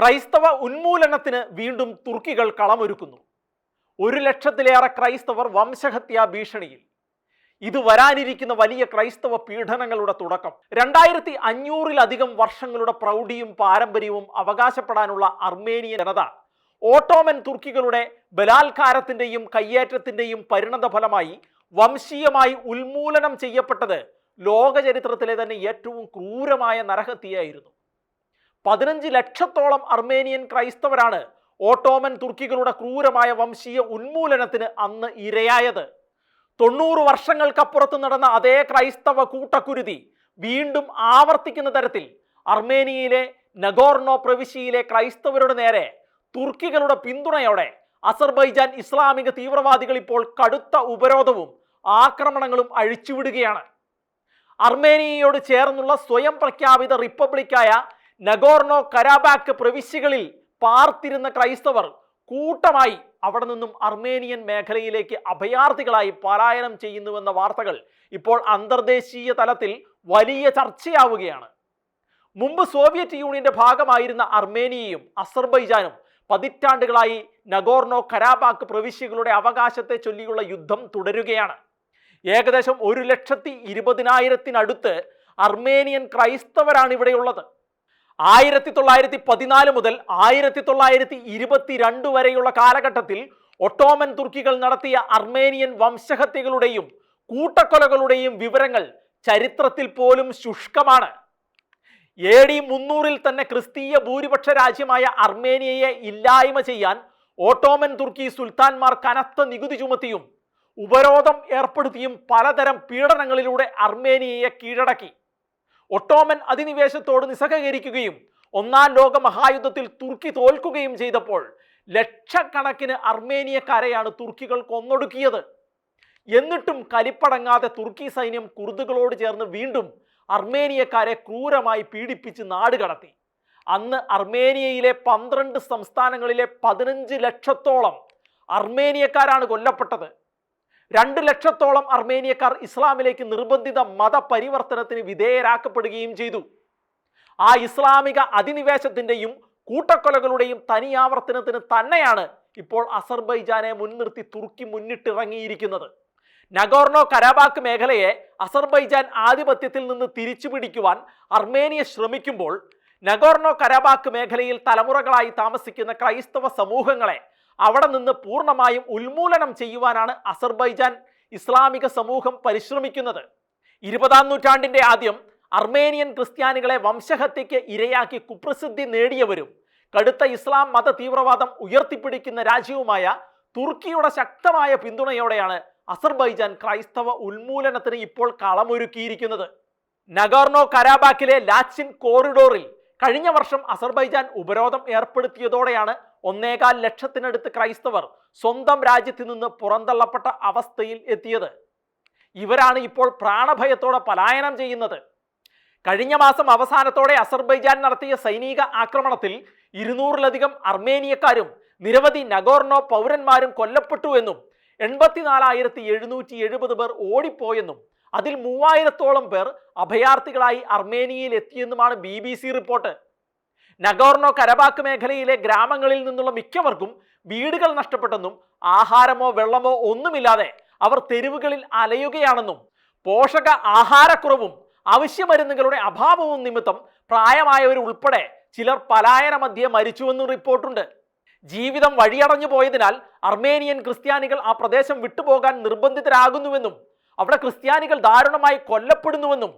ക്രൈസ്തവ ഉന്മൂലനത്തിന് വീണ്ടും തുർക്കികൾ കളമൊരുക്കുന്നു. ഒരു ലക്ഷത്തിലേറെ ക്രൈസ്തവർ വംശഹത്യാ ഭീഷണിയിൽ. ഇത് വരാനിരിക്കുന്ന വലിയ ക്രൈസ്തവ പീഡനങ്ങളുടെ തുടക്കം. രണ്ടായിരത്തി അഞ്ഞൂറിലധികം വർഷങ്ങളുടെ പ്രൗഢിയും പാരമ്പര്യവും അവകാശപ്പെടാനുള്ള അർമേനിയൻ ജനത ഓട്ടോമൻ തുർക്കികളുടെ ബലാത്കാരത്തിന്റെയും കയ്യേറ്റത്തിന്റെയും പരിണത ഫലമായി വംശീയമായി ഉന്മൂലനം ചെയ്യപ്പെട്ടത് ലോകചരിത്രത്തിലെ തന്നെ ഏറ്റവും ക്രൂരമായ നരഹത്യയായിരുന്നു. പതിനഞ്ച് ലക്ഷത്തോളം അർമേനിയൻ ക്രൈസ്തവരാണ് ഓട്ടോമൻ തുർക്കികളുടെ ക്രൂരമായ വംശീയ ഉന്മൂലനത്തിന് അന്ന് ഇരയായത്. തൊണ്ണൂറ് വർഷങ്ങൾക്കപ്പുറത്ത് നടന്ന അതേ ക്രൈസ്തവ കൂട്ടക്കുരുതി വീണ്ടും ആവർത്തിക്കുന്ന തരത്തിൽ അർമേനിയയിലെ നഗോർണോ പ്രവിശ്യയിലെ ക്രൈസ്തവരുടെ നേരെ തുർക്കികളുടെ പിന്തുണയോടെ അസർബൈജാൻ ഇസ്ലാമിക തീവ്രവാദികൾ ഇപ്പോൾ കടുത്ത ഉപരോധവും ആക്രമണങ്ങളും അഴിച്ചുവിടുകയാണ്. അർമേനിയയോട് ചേർന്നുള്ള സ്വയം പ്രഖ്യാപിത റിപ്പബ്ലിക്കായ നഗോർണോ കരാബാക്ക് പ്രവിശ്യകളിൽ പാർത്തിരുന്ന ക്രൈസ്തവർ കൂട്ടമായി അവിടെ നിന്നും അർമേനിയൻ മേഖലയിലേക്ക് അഭയാർത്ഥികളായി പലായനം ചെയ്യുന്നുവെന്ന വാർത്തകൾ ഇപ്പോൾ അന്തർദേശീയ തലത്തിൽ വലിയ ചർച്ചയാവുകയാണ്. മുമ്പ് സോവിയറ്റ് യൂണിയന്റെ ഭാഗമായിരുന്ന അർമേനിയയും അസർബൈജാനും പതിറ്റാണ്ടുകളായി നഗോർണോ കരാബാക്ക് പ്രവിശ്യകളുടെ അവകാശത്തെ ചൊല്ലിയുള്ള യുദ്ധം തുടരുകയാണ്. ഏകദേശം ഒരു ലക്ഷത്തി ഇരുപതിനായിരത്തിനടുത്ത് അർമേനിയൻ ക്രൈസ്തവരാണ് ഇവിടെയുള്ളത്. ആയിരത്തി തൊള്ളായിരത്തി പതിനാല് മുതൽ ആയിരത്തി തൊള്ളായിരത്തി ഇരുപത്തിരണ്ട് വരെയുള്ള കാലഘട്ടത്തിൽ ഒട്ടോമൻ തുർക്കികൾ നടത്തിയ അർമേനിയൻ വംശഹത്യകളുടെയും കൂട്ടക്കൊലകളുടെയും വിവരങ്ങൾ ചരിത്രത്തിൽ പോലും ശുഷ്കമാണ്. എ ഡി മുന്നൂറിൽ തന്നെ ക്രിസ്തീയ ഭൂരിപക്ഷ രാജ്യമായ അർമേനിയയെ ഇല്ലായ്മ ചെയ്യാൻ ഓട്ടോമൻ തുർക്കി സുൽത്താൻമാർ കനത്ത നികുതി ചുമത്തിയും ഉപരോധം ഏർപ്പെടുത്തിയും പലതരം പീഡനങ്ങളിലൂടെ അർമേനിയയെ കീഴടക്കി. ഒട്ടോമൻ അധിനിവേശത്തോട് നിസ്സഹകരിക്കുകയും ഒന്നാം ലോക മഹായുദ്ധത്തിൽ തുർക്കി തോൽക്കുകയും ചെയ്തപ്പോൾ ലക്ഷക്കണക്കിന് അർമേനിയക്കാരെയാണ് തുർക്കികൾ കൊന്നൊടുക്കിയത്. എന്നിട്ടും കലിപ്പടങ്ങാതെ തുർക്കി സൈന്യം കുർദുകളോട് ചേർന്ന് വീണ്ടും അർമേനിയക്കാരെ ക്രൂരമായി പീഡിപ്പിച്ച് നാട് കടത്തി. അന്ന് അർമേനിയയിലെ പന്ത്രണ്ട് സംസ്ഥാനങ്ങളിലെ പതിനഞ്ച് ലക്ഷത്തോളം അർമേനിയക്കാരാണ് കൊല്ലപ്പെട്ടത്. രണ്ട് ലക്ഷത്തോളം അർമേനിയക്കാർ ഇസ്ലാമിലേക്ക് നിർബന്ധിത മതപരിവർത്തനത്തിന് വിധേയരാക്കപ്പെടുകയും ചെയ്തു. ആ ഇസ്ലാമിക അധിനിവേശത്തിന്റെയും കൂട്ടക്കൊലകളുടെയും തനിയാവർത്തനത്തിന് തന്നെയാണ് ഇപ്പോൾ അസർബൈജാനെ മുൻനിർത്തി തുർക്കി മുന്നിട്ടിറങ്ങിയിരിക്കുന്നത്. നഗോർണോ കരാബാക്ക് മേഖലയെ അസർബൈജാൻ ആധിപത്യത്തിൽ നിന്ന് തിരിച്ചു പിടിക്കുവാൻ അർമേനിയ ശ്രമിക്കുമ്പോൾ നഗോർണോ കരാബാക്ക് മേഖലയിൽ തലമുറകളായി താമസിക്കുന്ന ക്രൈസ്തവ സമൂഹങ്ങളെ അവിടെ നിന്ന് പൂർണമായും ഉന്മൂലനം ചെയ്യുവാനാണ് അസർബൈജാൻ ഇസ്ലാമിക സമൂഹം പരിശ്രമിക്കുന്നത്. ഇരുപതാം നൂറ്റാണ്ടിന്റെ ആദ്യം അർമേനിയൻ ക്രിസ്ത്യാനികളെ വംശഹത്യയ്ക്ക് ഇരയാക്കി കുപ്രസിദ്ധി നേടിയവരും കടുത്ത ഇസ്ലാം മത തീവ്രവാദം ഉയർത്തിപ്പിടിക്കുന്ന രാജ്യവുമായ തുർക്കിയുടെ ശക്തമായ പിന്തുണയോടെയാണ് അസർബൈജാൻ ക്രൈസ്തവ ഉന്മൂലനത്തിന് ഇപ്പോൾ കളമൊരുക്കിയിരിക്കുന്നത്. നഗോർണോ കരാബാക്കിലെ ലാച്ചിൻ കോറിഡോറിൽ കഴിഞ്ഞ വർഷം അസർബൈജാൻ ഉപരോധം ഏർപ്പെടുത്തിയതോടെയാണ് ഒന്നേകാൽ ലക്ഷത്തിനടുത്ത് ക്രൈസ്തവർ സ്വന്തം രാജ്യത്തു നിന്ന് പുറന്തള്ളപ്പെട്ട അവസ്ഥയിൽ എത്തിയത്. ഇവരാണ് ഇപ്പോൾ പ്രാണഭയത്തോടെ പലായനം ചെയ്യുന്നത്. കഴിഞ്ഞ മാസം അവസാനത്തോടെ അസർബൈജാൻ നടത്തിയ സൈനിക ആക്രമണത്തിൽ ഇരുന്നൂറിലധികം അർമേനിയക്കാരും നിരവധി നഗോർണോ പൗരന്മാരും കൊല്ലപ്പെട്ടു എന്നും എൺപത്തിനാലായിരത്തി എഴുന്നൂറ്റി എഴുപത് പേർ ഓടിപ്പോയെന്നും അതിൽ മൂവായിരത്തോളം പേർ അഭയാർത്ഥികളായി അർമേനിയയിൽ എത്തിയെന്നുമാണ് ബി റിപ്പോർട്ട്. നഗോർണോ കരബാക്ക് മേഖലയിലെ ഗ്രാമങ്ങളിൽ നിന്നുള്ള മിക്കവർക്കും വീടുകൾ നഷ്ടപ്പെട്ടെന്നും ആഹാരമോ വെള്ളമോ ഒന്നുമില്ലാതെ അവർ തെരുവുകളിൽ അലയുകയാണെന്നും പോഷക ആഹാരക്കുറവും അവശ്യമരുന്നുകളുടെ അഭാവവും നിമിത്തം പ്രായമായവരുൾപ്പെടെ ചിലർ പലായന മധ്യേ മരിച്ചുവെന്നും റിപ്പോർട്ടുണ്ട്. ജീവിതം വഴിയടഞ്ഞു പോയതിനാൽ അർമേനിയൻ ക്രിസ്ത്യാനികൾ ആ പ്രദേശം വിട്ടുപോകാൻ നിർബന്ധിതരാകുന്നുവെന്നും അവിടെ ക്രിസ്ത്യാനികൾ ദാരുണമായി കൊല്ലപ്പെടുന്നുവെന്നും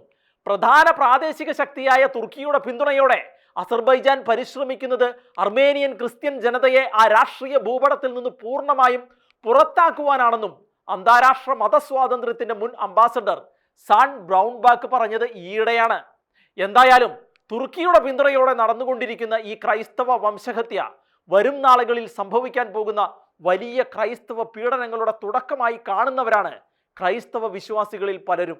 പ്രധാന പ്രാദേശിക ശക്തിയായ തുർക്കിയുടെ പിന്തുണയോടെ അസർബൈജാൻ പരിശ്രമിക്കുന്നത് അർമേനിയൻ ക്രിസ്ത്യൻ ജനതയെ ആ രാഷ്ട്രീയ ഭൂപടത്തിൽ നിന്ന് പൂർണമായും പുറത്താക്കുവാനാണെന്നും അന്താരാഷ്ട്ര മതസ്വാതന്ത്ര്യത്തിന്റെ മുൻ അംബാസഡർ സാൻ ബ്രൗൺബാക്ക് പറഞ്ഞത് ഈയിടെയാണ്. എന്തായാലും തുർക്കിയുടെ പിന്തുണയോടെ നടന്നുകൊണ്ടിരിക്കുന്ന ഈ ക്രൈസ്തവ വംശഹത്യ വരും നാളുകളിൽ സംഭവിക്കാൻ പോകുന്ന വലിയ ക്രൈസ്തവ പീഡനങ്ങളുടെ തുടക്കമായി കാണുന്നവരാണ് ക്രൈസ്തവ വിശ്വാസികളിൽ പലരും.